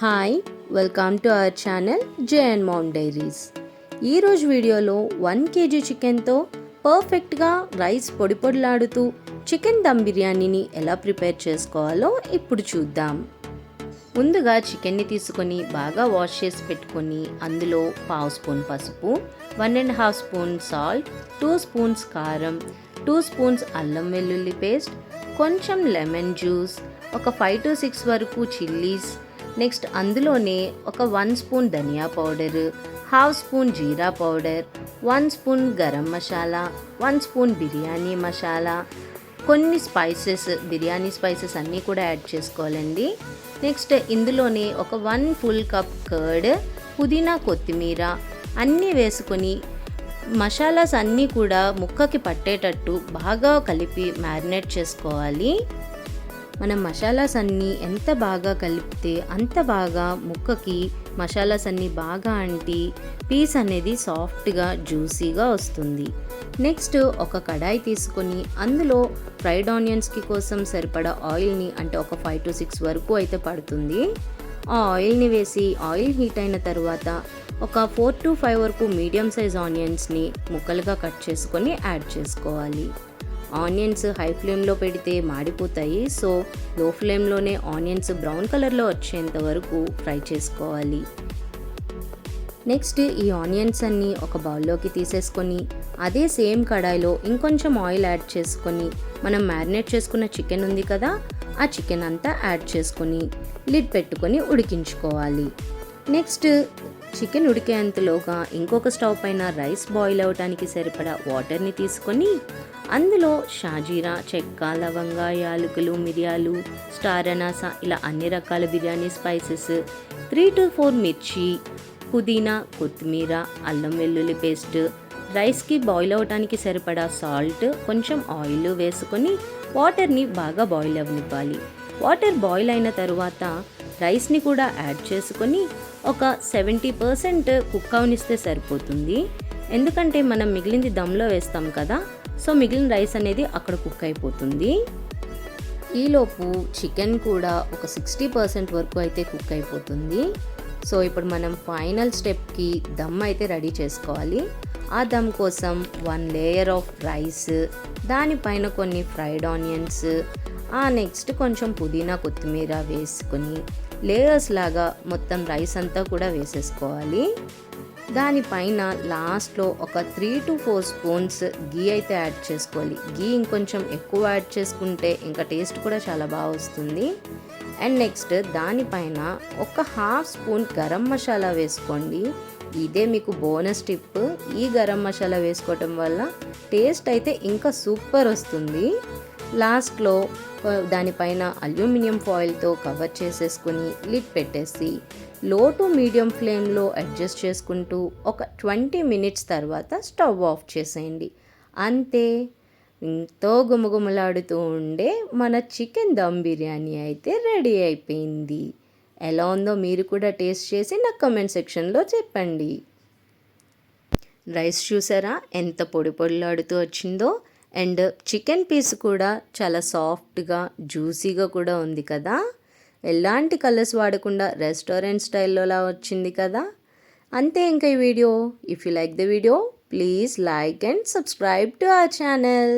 Hi welcome to our channel J and mount diaries. ఈరోజు వీడియోలో one KG చికెన్తో పర్ఫెక్ట్గా రైస్ పొడి పొడిలాడుతూ చికెన్ దమ్ బిర్యానీని ఎలా ప్రిపేర్ చేసుకోవాలో ఇప్పుడు చూద్దాం. ముందుగా చికెన్ని తీసుకొని బాగా వాష్ చేసి పెట్టుకొని అందులో పావు స్పూన్ పసుపు one and half spoon salt two spoons కారం టూ స్పూన్స్ అల్లం వెల్లుల్లి పేస్ట్ కొంచెం లెమన్ జ్యూస్ ఒక ఫైవ్ టు సిక్స్ వరకు చిల్లీస్ నెక్స్ట్ అందులోనే ఒక one spoon dhania powder half spoon jeera powder one spoon garam masala one spoon biryani masala. కొన్ని spices biryani spices అన్నీ కూడా యాడ్ చేసుకోవాలండి. నెక్స్ట్ ఇందులోనే ఒక వన్ ఫుల్ కప్ కర్డ్ పుదీనా కొత్తిమీర అన్నీ వేసుకొని మసాలాస్ అన్నీ కూడా ముక్కకి పట్టేటట్టు బాగా కలిపి మ్యారినేట్ చేసుకోవాలి. మనం మసాలాస్ అన్నీ ఎంత బాగా కలిపితే అంత బాగా ముక్కకి మసాలాస్ అన్నీ బాగా అంటి పీస్ అనేది సాఫ్ట్గా జ్యూసీగా వస్తుంది. నెక్స్ట్ ఒక కడాయి తీసుకొని అందులో ఫ్రైడ్ ఆనియన్స్కి కోసం సరిపడా ఆయిల్ని అంటే ఒక ఫైవ్ టు సిక్స్ వరకు అయితే పడుతుంది. ఆ ఆయిల్ని వేసి ఆయిల్ హీట్ అయిన తర్వాత ఒక ఫోర్ టు ఫైవ్ వరకు మీడియం సైజ్ ఆనియన్స్ని ముక్కలుగా కట్ చేసుకొని యాడ్ చేసుకోవాలి. ఆనియన్స్ హై ఫ్లేమ్లో పెడితే మాడిపోతాయి. సో లో ఫ్లేమ్లోనే ఆనియన్స్ బ్రౌన్ కలర్లో వచ్చేంత వరకు ఫ్రై చేసుకోవాలి. నెక్స్ట్ ఈ ఆనియన్స్ అన్ని ఒక బౌల్లోకి తీసేసుకొని అదే సేమ్ కడాయిలో ఇంకొంచెం ఆయిల్ యాడ్ చేసుకొని మనం మ్యారినేట్ చేసుకున్న చికెన్ ఉంది కదా ఆ చికెన్ అంతా యాడ్ చేసుకొని లిడ్ పెట్టుకొని ఉడికించుకోవాలి. నెక్స్ట్ చికెన్ ఉడికేంతలోగా ఇంకొక స్టవ్ పైన రైస్ బాయిల్ అవడానికి సరిపడా వాటర్ని తీసుకొని అందులో షాజీరా చెక్క లవంగ యాలకులు మిరియాలు స్టార్ అనాస ఇలా అన్ని రకాల biryani spices three to four మిర్చి పుదీనా కొత్తిమీర అల్లం వెల్లుల్లి పేస్ట్ రైస్కి బాయిల్ అవడానికి సరిపడా సాల్ట్ కొంచెం ఆయిల్ వేసుకొని వాటర్ని బాగా బాయిల్ అవ్వనివ్వాలి వాటర్ బాయిల్ అయిన తరువాత రైస్ని కూడా యాడ్ చేసుకొని ఒక సెవెంటీ పర్సెంట్ కుక్ అవనిస్తే సరిపోతుంది. ఎందుకంటే మనం మిగిలింది దమ్లో వేస్తాం కదా సో మిగిలిన రైస్ అనేది అక్కడ కుక్ అయిపోతుంది. ఈలోపు చికెన్ కూడా ఒక సిక్స్టీ పర్సెంట్ వరకు అయితే కుక్ అయిపోతుంది. సో ఇప్పుడు మనం ఫైనల్ స్టెప్కి దమ్ అయితే రెడీ చేసుకోవాలి. ఆ దమ్ కోసం వన్ లేయర్ ఆఫ్ రైస్ దానిపైన కొన్ని ఫ్రైడ్ ఆనియన్స్ ఆ నెక్స్ట్ కొంచెం పుదీనా కొత్తిమీర వేసుకొని లేయర్స్ లాగా మొత్తం రైస్ అంతా కూడా వేసేసుకోవాలి. దానిపైన లాస్ట్లో ఒక three to four spoons ghee అయితే యాడ్ చేసుకోవాలి. గీ ఇంకొంచెం ఎక్కువ యాడ్ చేసుకుంటే ఇంకా టేస్ట్ కూడా చాలా బాగా వస్తుంది. అండ్ నెక్స్ట్ దానిపైన ఒక హాఫ్ స్పూన్ గరం మసాలా వేసుకోండి. ఇదే మీకు బోనస్ టిప్ ఈ గరం మసాలా వేసుకోవటం వల్ల టేస్ట్ అయితే ఇంకా సూపర్ వస్తుంది. లాస్ట్లో దానిపైన అల్యూమినియం ఫాయిల్తో కవర్ చేసేసుకొని లిడ్ పెట్టేసి లో టు మీడియం ఫ్లేమ్లో అడ్జస్ట్ చేసుకుంటూ ఒక ట్వంటీ మినిట్స్ తర్వాత స్టవ్ ఆఫ్ చేసేయండి. అంతే. ఎంతో గుమగుమలాడుతూ ఉండే మన చికెన్ దమ్ బిర్యానీ అయితే రెడీ అయిపోయింది. ఎలా ఉందో మీరు కూడా టేస్ట్ చేసి నాకు కమెంట్ సెక్షన్లో చెప్పండి. రైస్ చూసారా? ఎంత పొడి పొడిలాడుతూ వచ్చిందో. అండ్ చికెన్ పీస్ కూడా చాలా సాఫ్ట్గా జ్యూసీగా కూడా ఉంది కదా. ఎలాంటి కలర్స్ వాడకుండా రెస్టారెంట్ స్టైల్లోలా వచ్చింది కదా. అంతే ఇంకా ఈ video. If you like the video please like and subscribe to our channel